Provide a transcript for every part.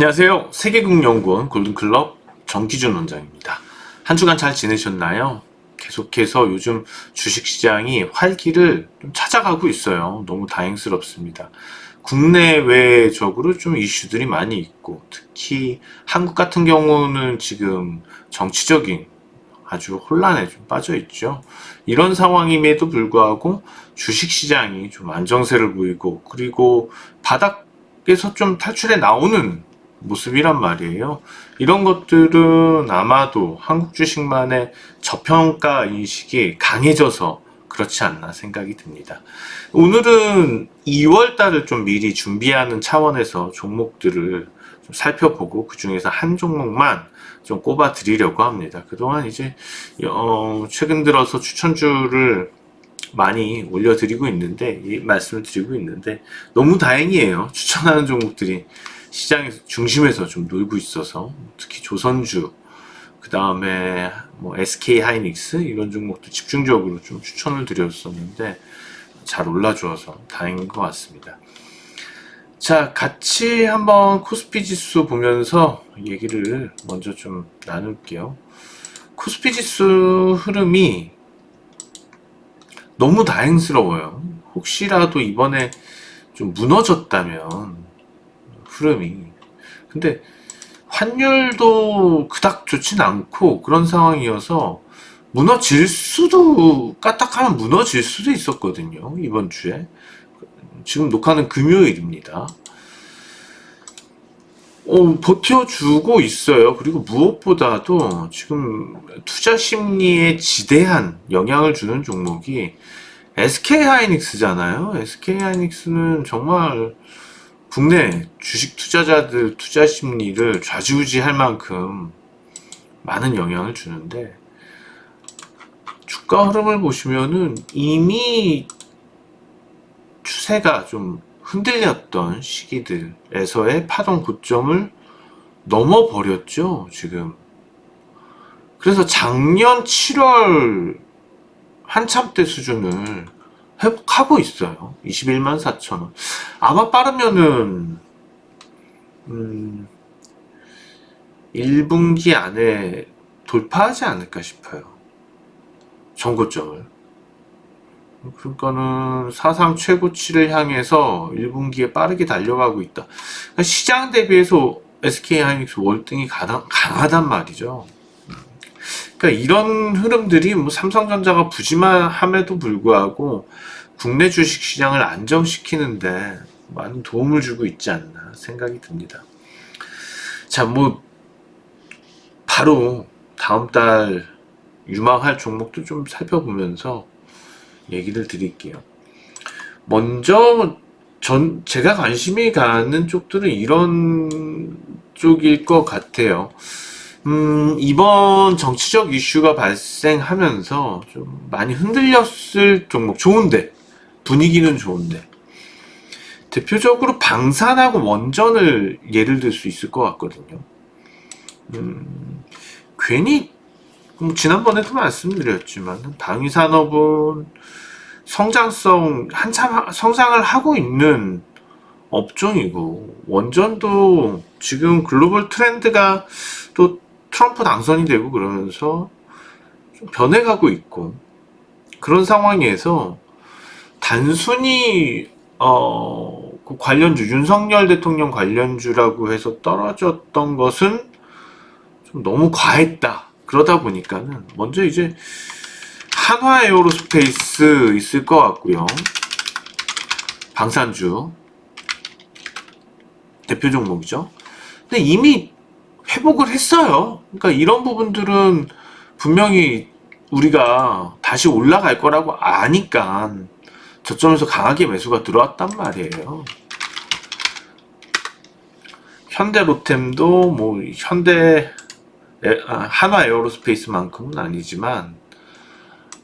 안녕하세요. 세계국연구원 골든클럽 정기준 원장입니다. 한 주간 잘 지내셨나요? 계속해서 요즘 주식시장이 활기를 좀 찾아가고 있어요. 너무 다행스럽습니다. 국내외적으로 좀 이슈들이 많이 있고, 특히 한국 같은 경우는 지금 정치적인 아주 혼란에 좀 빠져 있죠. 이런 상황임에도 불구하고 주식시장이 좀 안정세를 보이고, 그리고 바닥에서 좀 탈출해 나오는 모습이란 말이에요. 이런 것들은 아마도 한국 주식만의 저평가 인식이 강해져서 그렇지 않나 생각이 듭니다. 오늘은 2월 달을 좀 미리 준비하는 차원에서 종목들을 좀 살펴보고 그 중에서 한 종목만 좀 꼽아 드리려고 합니다. 그동안 이제 어, 최근 들어서 추천주를 많이 올려드리고 있는데 이 말씀을 드리고 있는데 너무 다행이에요. 추천하는 종목들이 시장에서 중심에서 좀 놀고 있어서 특히 조선주 그 다음에 뭐 SK 하이닉스 이런 종목도 집중적으로 좀 추천을 드렸었는데 잘 올라줘서 다행인 것 같습니다. 자, 같이 한번 코스피 지수 보면서 얘기를 먼저 좀 나눌게요. 코스피 지수 흐름이 너무 다행스러워요. 혹시라도 이번에 좀 무너졌다면 흐름이. 근데 환율도 그닥 좋진 않고 그런 상황이어서 무너질 수도 까딱하면 무너질 수도 있었거든요. 이번 주에. 지금 녹화는 금요일입니다. 어, 버텨주고 있어요. 그리고 무엇보다도 지금 투자 심리에 지대한 영향을 주는 종목이 SK 하이닉스잖아요. SK 하이닉스는 정말 국내 주식 투자자들 투자 심리를 좌지우지할 만큼 많은 영향을 주는데 주가 흐름을 보시면은 이미 추세가 좀 흔들렸던 시기들에서의 파동 고점을 넘어버렸죠, 지금. 그래서 작년 7월 한참 때 수준을 회복하고 있어요. 21만 4천 원. 아마 빠르면은, 음, 1분기 안에 돌파하지 않을까 싶어요. 전고점을. 그러니까는 사상 최고치를 향해서 1분기에 빠르게 달려가고 있다. 그러니까 시장 대비해서 SK 하이닉스 월등히 강하, 강하단 말이죠. 그러니까 이런 흐름들이 뭐 삼성전자가 부지런함에도 불구하고 국내 주식 시장을 안정시키는데 많은 도움을 주고 있지 않나 생각이 듭니다. 자, 뭐 바로 다음 달 유망할 종목도 좀 살펴보면서 얘기를 드릴게요. 먼저 전 제가 관심이 가는 쪽들은 이런 쪽일 것 같아요. 음, 이번 정치적 이슈가 발생하면서 좀 많이 흔들렸을 종목 좋은데 분위기는 좋은데 대표적으로 방산하고 원전을 예를 들 수 있을 것 같거든요. 음, 괜히 뭐 지난번에도 말씀드렸지만 방위산업은 성장성 한참 성장을 하고 있는 업종이고 원전도 지금 글로벌 트렌드가 또 트럼프 당선이 되고 그러면서 좀 변해가고 있고 그런 상황에서 단순히 어, 그 관련주 윤석열 대통령 관련주라고 해서 떨어졌던 것은 좀 너무 과했다. 그러다 보니까는 먼저 이제 한화 에어로스페이스 있을 것 같고요. 방산주 대표 종목이죠. 근데 이미 회복을 했어요. 그러니까 이런 부분들은 분명히 우리가 다시 올라갈 거라고 아니까 저점에서 강하게 매수가 들어왔단 말이에요. 현대 로템도 뭐 현대 한화 에어로스페이스만큼은 아니지만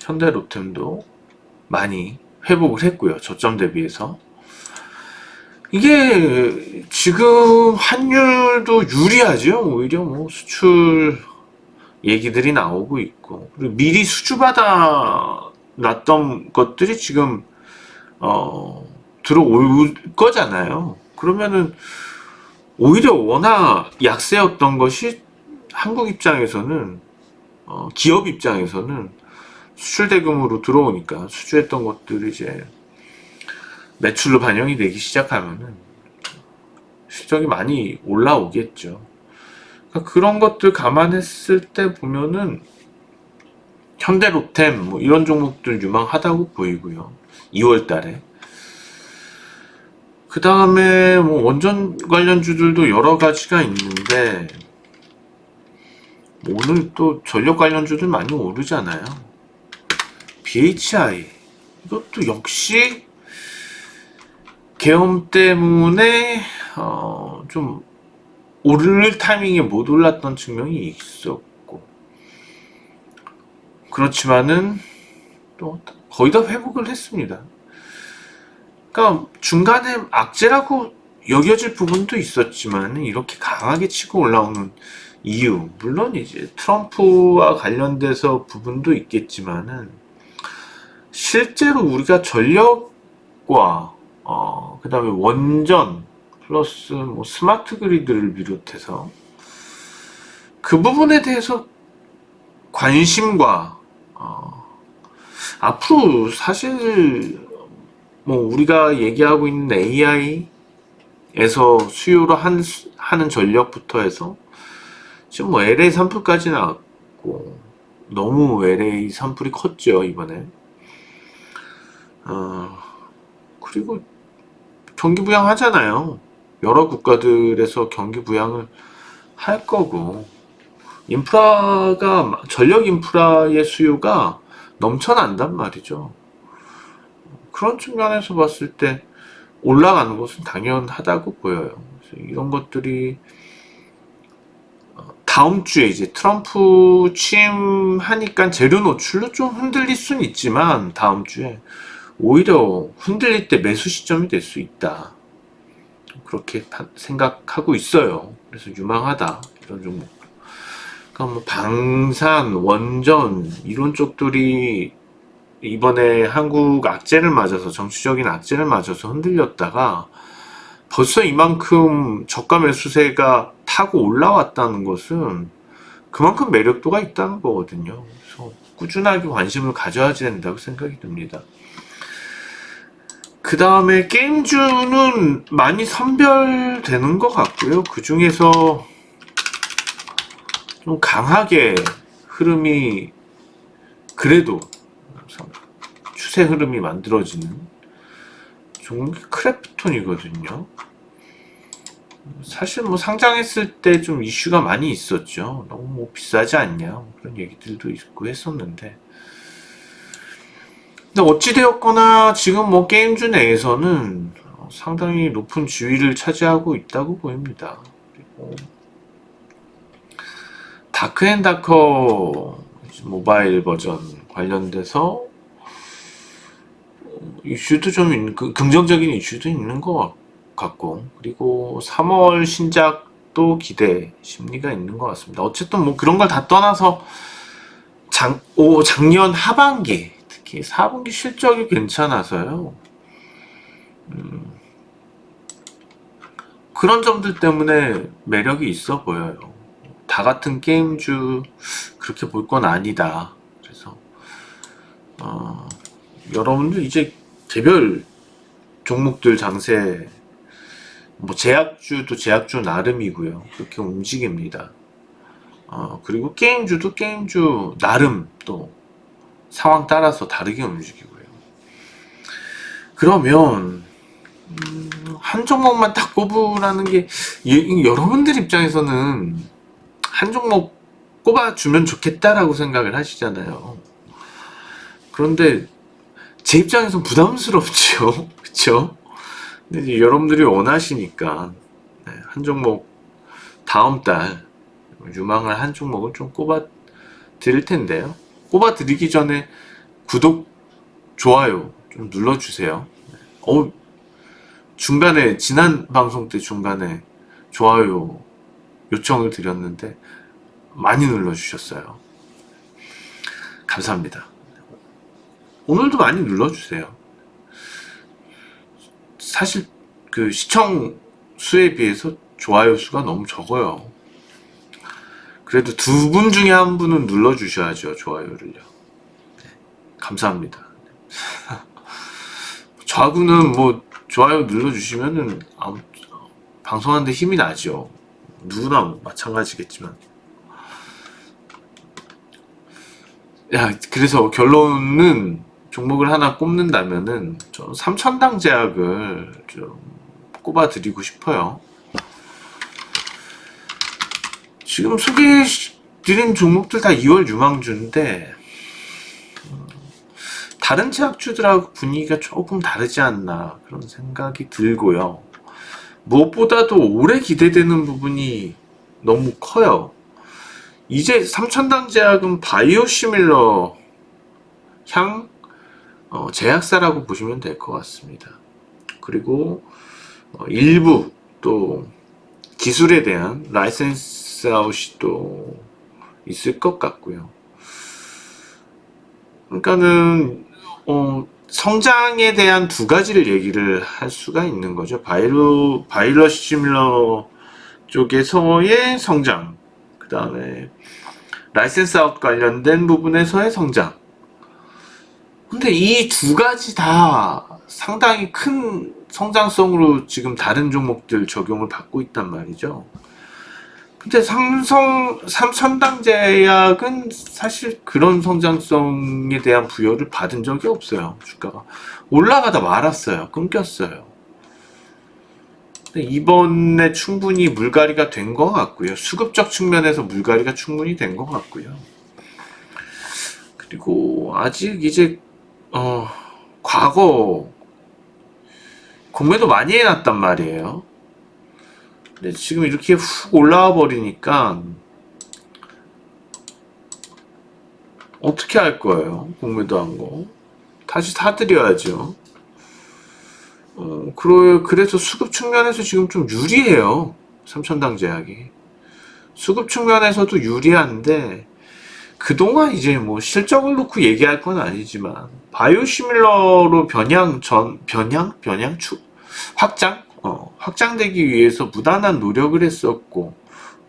현대 로템도 많이 회복을 했고요. 저점 대비해서. 이게 지금 환율도 유리하죠. 오히려 뭐 수출 얘기들이 나오고 있고 그리고 미리 수주받아 놨던 것들이 지금 어 들어올 거잖아요. 그러면은 오히려 워낙 약세였던 것이 한국 입장에서는 어, 기업 입장에서는 수출 대금으로 들어오니까 수주했던 것들이 이제 매출로 반영이 되기 시작하면은 실적이 많이 올라오겠죠. 그러니까 그런 것들 감안했을 때 보면은 현대로템 뭐 이런 종목들 유망하다고 보이고요. 2월 달에. 그 다음에 뭐 원전 관련주들도 여러 가지가 있는데 뭐 오늘 또 전력 관련주들 많이 오르잖아요. BHI 이것도 역시 계엄 때문에 어, 좀 오를 타이밍에 못 올랐던 측면이 있었고 그렇지만은 또 거의 다 회복을 했습니다. 그러니까 중간에 악재라고 여겨질 부분도 있었지만 이렇게 강하게 치고 올라오는 이유 물론 이제 트럼프와 관련돼서 부분도 있겠지만은 실제로 우리가 전력과 어, 그 다음에 원전 플러스 뭐 스마트 그리드를 비롯해서 그 부분에 대해서 관심과 어, 앞으로 사실 뭐 우리가 얘기하고 있는 AI에서 수요를 한, 하는 전력부터 해서 지금 뭐 LA 산불까지 나왔고 너무 LA 산불이 컸죠 이번에. 어, 그리고 경기 부양 하잖아요 여러 국가들에서 경기 부양을 할 거고 인프라가 전력 인프라의 수요가 넘쳐난단 말이죠. 그런 측면에서 봤을 때 올라가는 것은 당연하다고 보여요. 이런 것들이 어, 다음 주에 이제 트럼프 취임하니까 재료 노출로 좀 흔들릴 수는 있지만 다음 주에 오히려 흔들릴 때 매수 시점이 될 수 있다. 그렇게 파- 생각하고 있어요. 그래서 유망하다 이런 종목. 그러니까 뭐 방산, 원전 이런 쪽들이 이번에 한국 악재를 맞아서 정치적인 악재를 맞아서 흔들렸다가 벌써 이만큼 저가 매수세가 타고 올라왔다는 것은 그만큼 매력도가 있다는 거거든요. 그래서 꾸준하게 관심을 가져야 된다고 생각이 듭니다. 그 다음에 게임주는 많이 선별되는 것 같고요. 그 중에서 좀 강하게 흐름이 그래도 추세 흐름이 만들어지는 종목이 크래프톤이거든요. 사실 뭐 상장했을 때 좀 이슈가 많이 있었죠. 너무 뭐 비싸지 않냐 뭐 그런 얘기들도 있고 했었는데 근데 어찌되었거나 지금 뭐 게임주 내에서는 어, 상당히 높은 지위를 차지하고 있다고 보입니다. 그리고 다크앤다커 모바일 버전 관련돼서 이슈도 좀 있- 그- 긍정적인 이슈도 있는 것 같고 그리고 3월 신작도 기대 심리가 있는 것 같습니다. 어쨌든 뭐 그런 걸 다 떠나서 작, 오, 작년 하반기 특히 4분기 실적이 괜찮아서요. 음, 그런 점들 때문에 매력이 있어 보여요. 다 같은 게임주 그렇게 볼 건 아니다. 그래서 어, 여러분들 이제 개별 종목들 장세 뭐 제약주도 제약주 나름이고요. 그렇게 움직입니다. 어, 그리고 게임주도 게임주 나름 또 상황 따라서 다르게 움직이고요. 그러면 음, 한 종목만 딱 꼽으라는 게 이- 여러분들 입장에서는 한 종목 꼽아주면 좋겠다라고 생각을 하시잖아요. 그런데 제 입장에선 부담스럽죠. 그쵸? 근데 여러분들이 원하시니까 네, 한 종목 다음 달 유망할 한 종목을 좀 꼽아 드릴 텐데요. 꼽아 드리기 전에 구독, 좋아요 좀 눌러주세요. 어, 중간에 지난 방송 때 중간에 좋아요 요청을 드렸는데 많이 눌러주셨어요. 감사합니다. 오늘도 많이 눌러주세요. 사실 그 시청 수에 비해서 좋아요 수가 너무 적어요. 그래도 두 분 중에 한 분은 눌러주셔야죠, 좋아요를요. 네, 감사합니다. 좌구는 뭐 좋아요 눌러주시면은 아무- 방송하는데 힘이 나죠. 누구나 마찬가지겠지만. 야, 그래서 결론은 종목을 하나 꼽는다면은 저 삼천당 제약을 좀 꼽아드리고 싶어요. 지금 소개 드린 종목들 다 2월 유망주인데 음, 다른 제약주들하고 분위기가 조금 다르지 않나 그런 생각이 들고요. 무엇보다도 오래 기대되는 부분이 너무 커요. 이제 삼천당 제약은 바이오 시밀러 향 어, 제약사라고 보시면 될 것 같습니다. 그리고 어, 일부 또 기술에 대한 라이센스 아웃이 또 있을 것 같고요. 그러니까는 어, 성장에 대한 두 가지를 얘기를 할 수가 있는 거죠. 바이러 바이러 시밀러 쪽에서의 성장, 그 다음에 라이센스 아웃 관련된 부분에서의 성장. 근데 이 두 가지 다 상당히 큰 성장성으로 지금 다른 종목들 적용을 받고 있단 말이죠. 근데 삼성, 삼천당 제약은 사실 그런 성장성에 대한 부여를 받은 적이 없어요. 주가가. 올라가다 말았어요. 끊겼어요. 이번에 충분히 물갈이가 된 것 같고요. 수급적 측면에서 물갈이가 충분히 된 것 같고요. 그리고 아직 이제 어, 과거 공매도 많이 해놨단 말이에요. 근데 지금 이렇게 훅 올라와 버리니까 어떻게 할 거예요? 공매도 한 거. 다시 사드려야죠. 어, 그러, 그래서 수급 측면에서 지금 좀 유리해요. 삼천당 제약이. 수급 측면에서도 유리한데, 그동안 이제 뭐 실적을 놓고 얘기할 건 아니지만, 바이오시밀러로 변형 전? 변형? 추, 확장? 어, 확장되기 위해서 무단한 노력을 했었고,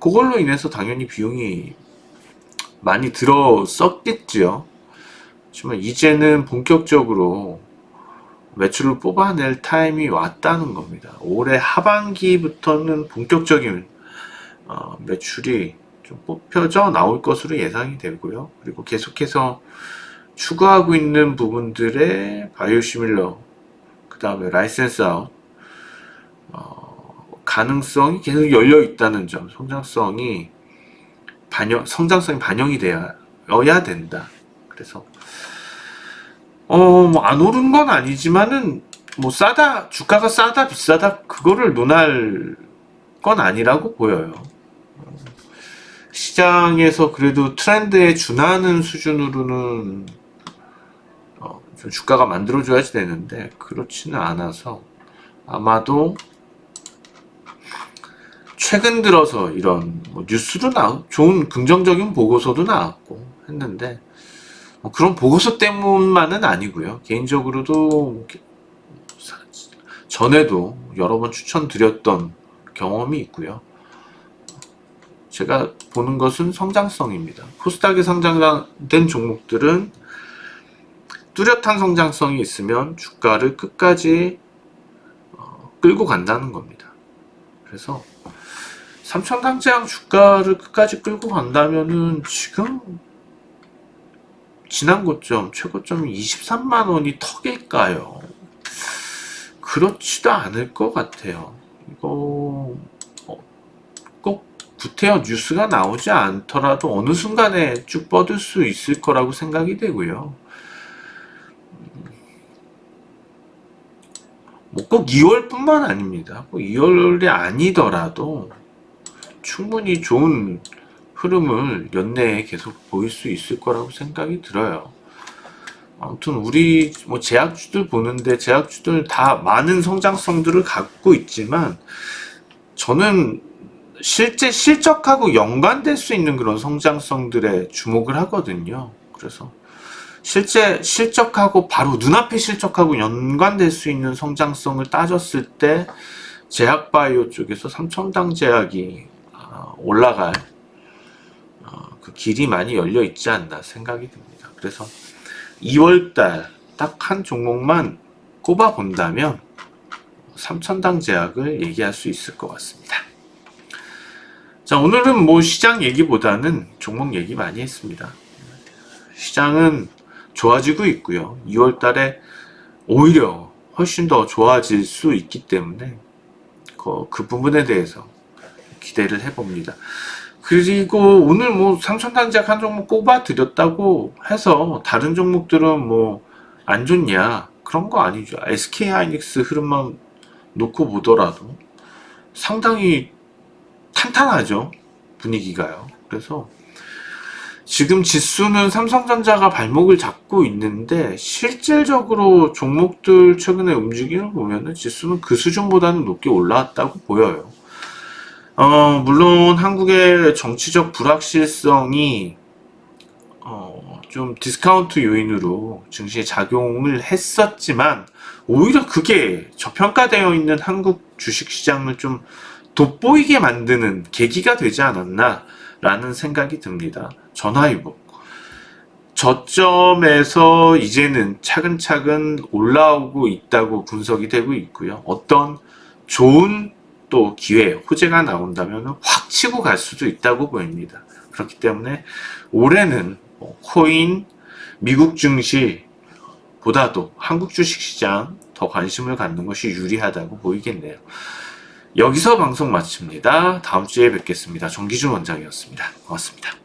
그걸로 인해서 당연히 비용이 많이 들었었겠지요. 하지만 이제는 본격적으로 매출을 뽑아낼 타임이 왔다는 겁니다. 올해 하반기부터는 본격적인 어, 매출이 좀 뽑혀져 나올 것으로 예상이 되고요. 그리고 계속해서 추구하고 있는 부분들의 바이오시밀러, 그 다음에 라이센스 아웃, 어, 가능성이 계속 열려 있다는 점, 성장성이 반영, 성장성이 반영이 되어야 된다. 그래서 어, 뭐, 안 오른 건 아니지만은, 뭐, 싸다, 주가가 싸다, 비싸다, 그거를 논할 건 아니라고 보여요. 어, 시장에서 그래도 트렌드에 준하는 수준으로는, 어, 좀 주가가 만들어줘야지 되는데, 그렇지는 않아서, 아마도, 최근 들어서 이런, 뭐 뉴스도 나오고, 좋은 긍정적인 보고서도 나왔고, 했는데, 뭐 그런 보고서 때문만은 아니고요. 개인적으로도 사- 전에도 여러 번 추천드렸던 경험이 있고요. 제가 보는 것은 성장성입니다. 코스닥에 상장된 종목들은 뚜렷한 성장성이 있으면 주가를 끝까지 어, 끌고 간다는 겁니다. 그래서 삼천당제약 주가를 끝까지 끌고 간다면은 지금 지난 고점, 최고점이 23만 원이 턱일까요? 그렇지도 않을 것 같아요. 이거 어, 꼭 구태여 뉴스가 나오지 않더라도 어느 순간에 쭉 뻗을 수 있을 거라고 생각이 되고요. 뭐 꼭 2월뿐만 아닙니다. 꼭 2월이 아니더라도 충분히 좋은 흐름을 연내에 계속 보일 수 있을 거라고 생각이 들어요. 아무튼 우리 뭐 제약주들 보는데 제약주들 다 많은 성장성들을 갖고 있지만 저는 실제 실적하고 연관될 수 있는 그런 성장성들에 주목을 하거든요. 그래서 실제 실적하고 바로 눈앞의 실적하고 연관될 수 있는 성장성을 따졌을 때 제약바이오 쪽에서 삼천당 제약이 아, 올라갈 어, 그 길이 많이 열려 있지 않나 생각이 듭니다. 그래서 2월달 딱 한 종목만 꼽아 본다면 삼천당 제약을 얘기할 수 있을 것 같습니다. 자, 오늘은 뭐 시장 얘기보다는 종목 얘기 많이 했습니다. 시장은 좋아지고 있고요. 2월 달에 오히려 훨씬 더 좋아질 수 있기 때문에 그, 그 부분에 대해서 기대를 해봅니다. 그리고 오늘 뭐 삼천단지약 한 종목 꼽아 드렸다고 해서 다른 종목들은 뭐 안 좋냐 그런 거 아니죠. SK 하이닉스 흐름만 놓고 보더라도 상당히 탄탄하죠 분위기가요. 그래서 지금 지수는 삼성전자가 발목을 잡고 있는데 실질적으로 종목들 최근에 움직임을 보면은 지수는 그 수준보다는 높게 올라왔다고 보여요. 어, 물론 한국의 정치적 불확실성이 어, 좀 디스카운트 요인으로 증시에 작용을 했었지만 오히려 그게 저평가되어 있는 한국 주식시장을 좀 돋보이게 만드는 계기가 되지 않았나 라는 생각이 듭니다. 전화위복. 저점에서 이제는 차근차근 올라오고 있다고 분석이 되고 있고요. 어떤 좋은 또 기회, 호재가 나온다면 확 치고 갈 수도 있다고 보입니다. 그렇기 때문에 올해는 뭐 코인, 미국 증시보다도 한국 주식시장 더 관심을 갖는 것이 유리하다고 보이겠네요. 여기서 방송 마칩니다. 다음 주에 뵙겠습니다. 정기준 원장이었습니다. 고맙습니다.